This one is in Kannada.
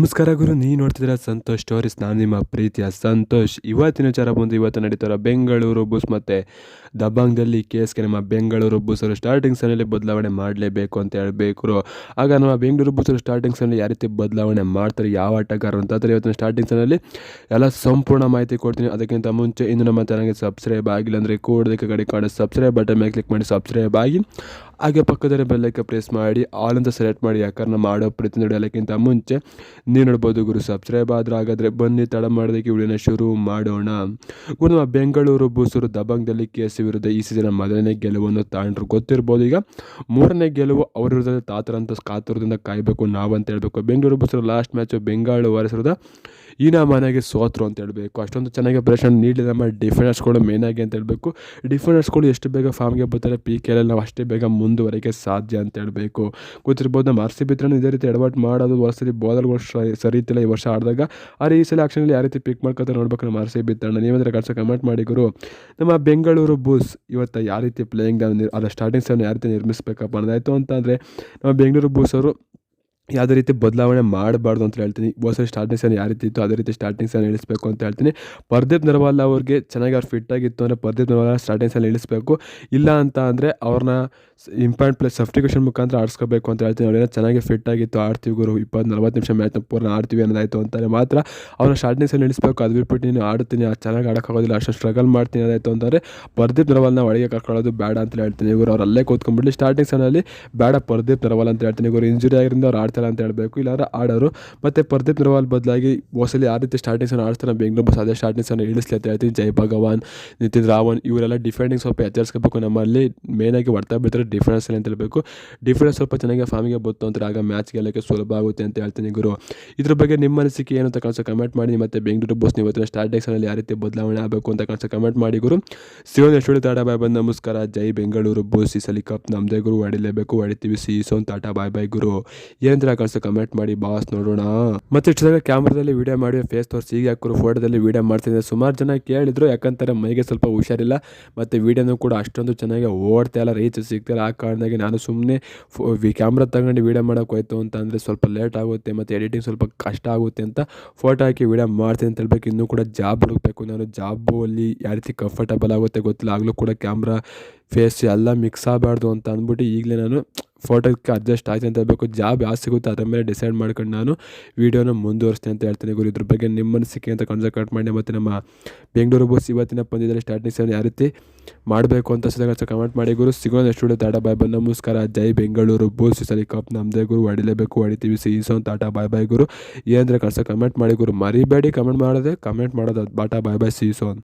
ನಮಸ್ಕಾರ ಗುರು, ನೀವು ನೋಡ್ತಿದ್ದೀರ ಸಂತೋಷ್ ಸ್ಟೋರೀಸ್. ನಾನು ನಿಮ್ಮ ಪ್ರೀತಿಯ ಸಂತೋಷ್. ಇವತ್ತಿನ ವಿಚಾರ ಬಂದು ಇವತ್ತು ನಡೀತಾರ ಬೆಂಗಳೂರು ಬುಸ್ ಮತ್ತು ದಬಾಂಗ್ದಲ್ಲಿ ಕೇಸ್ಗೆ ನಮ್ಮ ಬೆಂಗಳೂರು ಬುಸರು ಸ್ಟಾರ್ಟಿಂಗ್ ಸನಲ್ಲಿ ಬದಲಾವಣೆ ಮಾಡಲೇಬೇಕು ಅಂತ ಹೇಳಬೇಕು ಆಗ ನಮ್ಮ ಬೆಂಗಳೂರು ಬುಸರು ಸ್ಟಾರ್ಟಿಂಗ್ ಸನಲ್ಲಿ ಯಾವ ರೀತಿ ಬದಲಾವಣೆ ಮಾಡ್ತಾರೆ, ಯಾವ ಆಟಗಾರರು ಅಂತ ಆದರೆ ಇವತ್ತಿನ ಸ್ಟಾರ್ಟಿಂಗ್ ಸನಲ್ಲಿ ಎಲ್ಲ ಸಂಪೂರ್ಣ ಮಾಹಿತಿ ಕೊಡ್ತೀನಿ. ಅದಕ್ಕಿಂತ ಮುಂಚೆ ಇನ್ನು ನಮ್ಮ ಚಾನಲ್ಗೆ ಸಬ್ಸ್ಕ್ರೈಬ್ ಆಗಿಲ್ಲ ಅಂದರೆ ಕೂಡದಕ್ಕೆ ಕಡೆ ಕಾಣೋ. ಸಬ್ಸ್ಕ್ರೈಬ್ ಬಟನ್ ಮೇಲೆ ಕ್ಲಿಕ್ ಮಾಡಿ ಸಬ್ಸ್ಕ್ರೈಬ್ ಆಗಿ. ಹಾಗೆ ಪಕ್ಕದಲ್ಲಿ ಬೆಲ್ಲೈಕ ಪ್ರೆಸ್ ಮಾಡಿ ಆಲ್ ಅಂತ ಸೆಲೆಕ್ಟ್ ಮಾಡಿ, ಯಾಕಂದ್ರೆ ಮಾಡೋ ಪ್ರತಿ ನಡೆಯೋಕ್ಕಿಂತ ಮುಂಚೆ ನೀವು ನೋಡ್ಬೋದು ಗುರು ಸಬ್ಸ್ಕ್ರೈಬ್ ಆದ್ರೆ ಹಾಗಾದರೆ ಬನ್ನಿ, ತಡ ಮಾಡೋದಕ್ಕೆ ವಿಡಿಯೋನ ಶುರು ಮಾಡೋಣ. ಗುರು ನಮ್ಮ ಬೆಂಗಳೂರು, ಬೂಸೂರು, ದಬಂಗದಲ್ಲಿ ಕೆ ಎಸ್ ವಿರುದ್ಧ ಈ ಸೀಸನ್ ಮೊದಲನೇ ಗೆಲುವನ್ನು ತಾಂಡ್ರು. ಗೊತ್ತಿರ್ಬೋದು ಈಗ ಮೂರನೇ ಗೆಲುವು ಅವ್ರ ವಿರುದ್ಧ ತಾತರಂತ ಕಾತುರದಿಂದ ಕಾಯಬೇಕು ನಾವಂತ ಅಂತ ಹೇಳಬೇಕು. ಬೆಂಗಳೂರು, ಬೂಸರು ಲಾಸ್ಟ್ ಮ್ಯಾಚು ಬೆಂಗಳೂರು ವಾರಿಸಿರೋದ ಈ ಮನೆಗೆ ಸೋತರು ಅಂತ ಹೇಳಬೇಕು. ಅಷ್ಟೊಂದು ಚೆನ್ನಾಗಿ ಪ್ರೆಷನ್ ನೀಡಲಿಲ್ಲ ನಮ್ಮ ಡಿಫೆಂಡರ್ಸ್ಗಳು ಮೇನಾಗಿ ಅಂತ ಹೇಳಬೇಕು. ಡಿಫೆಂಡರ್ಸ್ಗಳು ಎಷ್ಟು ಬೇಗ ಫಾರ್ಮ್ಗೆ ಬರ್ತಾರೆ ಪಿ ಕೆ ನಾವು ಅಷ್ಟೇ ಬೇಗ ಮುಂದುವರೆಗೆ ಸಾಧ್ಯ ಅಂತ ಹೇಳಬೇಕು. ಗೊತ್ತಿರ್ಬೋದು ನಮ್ಮ ಆರ್ ಸಿ ಬಿ ಇದೇ ರೀತಿ ಎಡವಟ್ ಮಾಡೋದು ವರ್ಷದಲ್ಲಿ ಬಾಲರ್ಗಳು ಸರಿ ಇತ್ತಿಲ್ಲ ಈ ವರ್ಷ ಆಡಿದಾಗ. ಆ ಈ ಸಲ ಆಕ್ಷನಲ್ಲಿ ಯಾವ ರೀತಿ ಪಿಕ್ ಮಾಡ್ಕೊತಾರೆ ನೋಡ್ಬೇಕು ನಮ್ಮ ಆರ್ ಸಿ ಬಿ ತಂಡ ನೀವಂದ್ರೆ ಕಳ್ಸೋ ಕಮೆಂಟ್ ಮಾಡಿ ಗುರು. ನಮ್ಮ ಬೆಂಗಳೂರು ಬೂಸ್ ಇವತ್ತು ಯಾವ ರೀತಿ ಪ್ಲೇಯಿಂಗ್ ಅದರ ಸ್ಟಾರ್ಟಿಂಗ್ ಸೆವೆನ್ ಯಾವ ರೀತಿ ನಿರ್ಮಿಸಬೇಕಪ್ಪ ಅನ್ನೋದಾಯಿತು ಅಂತಂದರೆ ನಮ್ಮ ಬೆಂಗಳೂರು ಬೂಸ್ ಅವರು ಯಾವುದೇ ರೀತಿ ಬದಲಾವಣೆ ಮಾಡಬಾರ್ದು ಅಂತ ಹೇಳ್ತೀನಿ. ಹೋದ ಸ್ಟಾರ್ಟಿಂಗ್ ಸೆವೆನ್ ಯಾವ ರೀತಿ ಇತ್ತು ಅದೇ ರೀತಿ ಸ್ಟಾರ್ಟಿಂಗ್ ಸೆವೆನ್ ಇಳಿಸಬೇಕು ಅಂತ ಹೇಳ್ತೀನಿ. ಪರ್ದೀಪ್ ನರ್ವಾಲ್ ಅವ್ರಿಗೆ ಚೆನ್ನಾಗಿ ಅವ್ರು ಫಿಟ್ ಆಗಿತ್ತು ಅಂದರೆ ಪರ್ದೀಪ್ ನರ್ವಾಲ್ ಸ್ಟಾರ್ಟಿಂಗ್ ಸೆವೆನ್ ಇಳಿಸಬೇಕು. ಇಲ್ಲ ಅಂತ ಅಂದರೆ ಅವ್ರನ್ನ ಇಂಪಾರ್ಟೆಂಟ್ ಪ್ಲೇಸ್ ಸಬ್ಸ್ಟಿಕ್ಯೂಷನ್ ಮುಖಾಂತರ ಆಡಿಸ್ಕೋಬೇಕು ಅಂತ ಹೇಳ್ತೀನಿ. ಅವ್ರೇನ ಚೆನ್ನಾಗಿ ಫಿಟ್ ಆಗಿತ್ತು. ಆಡ್ತೀವಿ ಗುರು ಇಪ್ಪತ್ತು ನಲ್ವತ್ತು ನಿಮಿಷ ಮ್ಯಾಚ್ನ ಪೂರ್ಣ ಆಡ್ತೀವಿ ಅನ್ನೋದಾಯಿತು ಅಂತಾರೆ. ಮಾತ್ರ ಅವ್ರನ್ನ ಸ್ಟಾರ್ಟಿಂಗ್ ಸೆವೆನ್ ಇಳಿಸಬೇಕು ಅದು ಬಿಟ್ಬಿಟ್ಟು ನೀನು ಆಡ್ತೀನಿ ಚೆನ್ನಾಗಿ ಆಡೋಕ್ಕಾಗೋದಿಲ್ಲ. ಅಷ್ಟು ಸ್ಟ್ರಗಲ್ ಮಾಡ್ತೀನಿ ಅನ್ನೋದಾಯಿತು ಅಂತಂದರೆ ಪರ್ದೀಪ್ ನರ್ವಾಲ್ನ ಒಳಗೆ ಕರ್ಕೊಳ್ಳೋದು ಬೇಡ ಅಂತ ಹೇಳ್ತೀನಿ ಇವರು ಅವರಲ್ಲೇ ಅಲ್ಲೇ ಕೂತ್ಕೊಂಡ್ಬಿಡ್ಲಿ ಸ್ಟಾರ್ಟಿಂಗ್ ಬೇಡ ಪರ್ದೀಪ್ ನರ್ವಾಲ್ ಅಂತ ಹೇಳ್ತೀನಿ ಇವರು ಇಂಜುರಿ ಆಗಿರಿಂದ ಅವ್ರು ಆಡ್ತಾರೆ ಅಂತ ಹೇಳಬೇಕು. ಇಲ್ಲಾದ್ರೆ ಆಡೋರು. ಮತ್ತು ಪ್ರದೀಪ್ ನರ್ವಾಲ್ ಬದಲಾಗಿ ಹೊಸಲಿ ಯಾವ ರೀತಿ ಸ್ಟಾರ್ಟಿಂಗ್ ಸಣ್ಣ ಆಡ್ತಾರೆ ಬೆಂಗಳೂರು ಬಸ್ ಅದೇ ಸ್ಟಾರ್ಟಿಂಗ್ ಸಣ್ಣ ಇಳಿಸ್ಲಿ ಅಂತ ಹೇಳ್ತೀನಿ. ಜೈ ಭಗವಾನ್, ನಿತಿನ್ ರಾವನ್ ಇವರೆಲ್ಲ ಡಿಫೆಂಡಿಂಗ್ ಸ್ವಲ್ಪ ಎಚ್ಚರಿಸ್ಕೋಬೇಕು. ನಮ್ಮಲ್ಲಿ ಮೇನಾಗಿ ಹೊಡ್ತಾ ಬಿಡ್ತಾರೆ ಡಿಫೆನ್ಸ್ ಅಂತ ಹೇಳಬೇಕು. ಡಿಫೆನ್ಸ್ ಸ್ವಲ್ಪ ಚೆನ್ನಾಗಿ ಫಾರ್ಮಿಗೆ ಬಂತು ಅಂದರೆ ಆಗ ಮ್ಯಾಚ್ ಗೆಲ್ಲಕ್ಕೆ ಸುಲಭ ಆಗುತ್ತೆ ಅಂತ ಹೇಳ್ತೀನಿ ಗುರು. ಇದ್ರ ಬಗ್ಗೆ ನಿಮ್ಮ ಅನಿಸಿಕೆ ಏನು ಅಂತ ಕನಸು ಕಮೆಂಟ್ ಮಾಡಿ. ಮತ್ತು ಬೆಂಗಳೂರು ಬಸ್ ಇವತ್ತಿನ ಸ್ಟಾರ್ಟಿಂಗ್ ಅಲ್ಲಿ ಯಾವ ರೀತಿ ಬದಲಾವಣೆ ಆಗಬೇಕು ಅಂತ ಕನಸು ಕಮೆಂಟ್ ಮಾಡಿ ಗುರು. ಶಿವನ್ ಎಷ್ಟು ತಾಟ ಬಾಯ್ ಬಂದು ನಮಸ್ಕಾರ. ಜೈ ಬೆಂಗಳೂರು ಬಸ್ ಈ ಸಲ ಕಪ್ ನಮ್ಮದೇ ಗುರು. ಹೊಡಿಲೇಬೇಕು. ಹೊಡಿತೀವಿ. ಸಿ ಸೋನ್ ತಾಟಾ ಬಾಯ್ ಬಾಯ್ ಗುರು. ಕಾಣಿಸೋ ಕಮೆಂಟ್ ಮಾಡಿ ಬಾಸ್ ನೋಡೋಣ. ಮತ್ತೆ ಇಷ್ಟದಾಗ ಕ್ಯಾಮ್ರಾದಲ್ಲಿ ವಿಡಿಯೋ ಮಾಡಿ ಫೇಸ್ ತೋರಿಸಿ ಈಗ ಹಾಕೋರು ಫೋಟೋದಲ್ಲಿ ವಿಡಿಯೋ ಮಾಡ್ತಿದ್ದೆ ಸುಮಾರು ಜನ ಕೇಳಿದ್ರು ಯಾಕಂತಾರೆ ಮೈಗೆ ಸ್ವಲ್ಪ ಹುಷಾರಿಲ್ಲ. ಮತ್ತು ವಿಡಿಯೋನೂ ಕೂಡ ಅಷ್ಟೊಂದು ಚೆನ್ನಾಗಿ ಓಡ್ತಾ ಇಲ್ಲ ರೀಚ್ ಸಿಗ್ತಿಲ್ಲ ಆ ಕಾರಣದಾಗಿ ನಾನು ಸುಮ್ಮನೆ ಕ್ಯಾಮ್ರಾ ತಗೊಂಡು ವಿಡಿಯೋ ಮಾಡೋಕೆ ಹೋಯ್ತು ಅಂತ ಅಂದರೆ ಸ್ವಲ್ಪ ಲೇಟ್ ಆಗುತ್ತೆ, ಮತ್ತು ಎಡಿಟಿಂಗ್ ಸ್ವಲ್ಪ ಕಷ್ಟ ಆಗುತ್ತೆ ಅಂತ ಫೋಟೋ ಹಾಕಿ ವಿಡಿಯೋ ಮಾಡ್ತೀನಿ ಅಂತ ಹೇಳ್ಬೇಕು. ಇನ್ನೂ ಕೂಡ ಜಾಬ್ ಹುಡುಕ್ಬೇಕು. ನಾನು ಜಾಬು ಅಲ್ಲಿ ಯಾವ ರೀತಿ ಕಂಫರ್ಟಬಲ್ ಆಗುತ್ತೆ ಗೊತ್ತಿಲ್ಲ. ಆಗಲೂ ಕೂಡ ಕ್ಯಾಮ್ರಾ ಫೇಸ್ ಎಲ್ಲ ಮಿಕ್ಸ್ ಆಗಬಾರ್ದು ಅಂತ ಅಂದ್ಬಿಟ್ಟು ಈಗಲೇ ನಾನು ಫೋಟೋಕ್ಕೆ ಅಡ್ಜಸ್ಟ್ ಆಯ್ತು ಅಂತ ಹೇಳಬೇಕು. ಜಾಬ್ ಯಾವ ಸಿಗುತ್ತೆ ಅದ್ರ ಮೇಲೆ ಡಿಸೈಡ್ ಮಾಡ್ಕೊಂಡು ನಾನು ವೀಡಿಯೋನ ಮುಂದುವರಿಸ್ತೀನಿ ಅಂತ ಹೇಳ್ತೀನಿ ಗುರು. ಇದ್ರ ಬಗ್ಗೆ ನಿಮ್ಮ ಅನಿಸಿಕೆ ಅಂತ ಕನ್ಸ ಕಟ್ ಮಾಡಿ ಮತ್ತು ನಮ್ಮ ಬೆಂಗಳೂರು ಬಸ್ ಇವತ್ತಿನ ಪಂದ್ಯದಲ್ಲಿ ಸ್ಟಾರ್ಟಿಂಗ್ ಸೆವೆನ್ ಯಾವ ರೀತಿ ಮಾಡಬೇಕು ಅಂತ ಸಹ ಕಮೆಂಟ್ ಮಾಡಿ ಗುರು. ಸಿಗೋಣ ವಿಡಿಯೋ ಟಾಟಾ ಬಾಯ್ ಬಾಯ್ ನಮಸ್ಕಾರ. ಜೈ ಬೆಂಗಳೂರು ಬೋಸ್ ಸರಿ ಕಪ್ ನಮ್ಮದೇ ಗುರು. ಹೊಡಿಲೇಬೇಕು ಹೊಡಿತೀವಿ ಸೀಸೋನ್ ಟಾಟಾ ಬಾಯ್ ಬಾಯ್ ಗುರು. ಏನಂದರೆ ಕನ್ಸ ಕಮೆಂಟ್ ಮಾಡಿ ಗುರು. ಮರಿಬೇಡಿ ಕಮೆಂಟ್ ಮಾಡೋದೆ. ಕಮೆಂಟ್ ಮಾಡೋದು. ಬಾಟಾ ಬಾಯ್ ಬಾಯ್ ಸೀಸೋನ್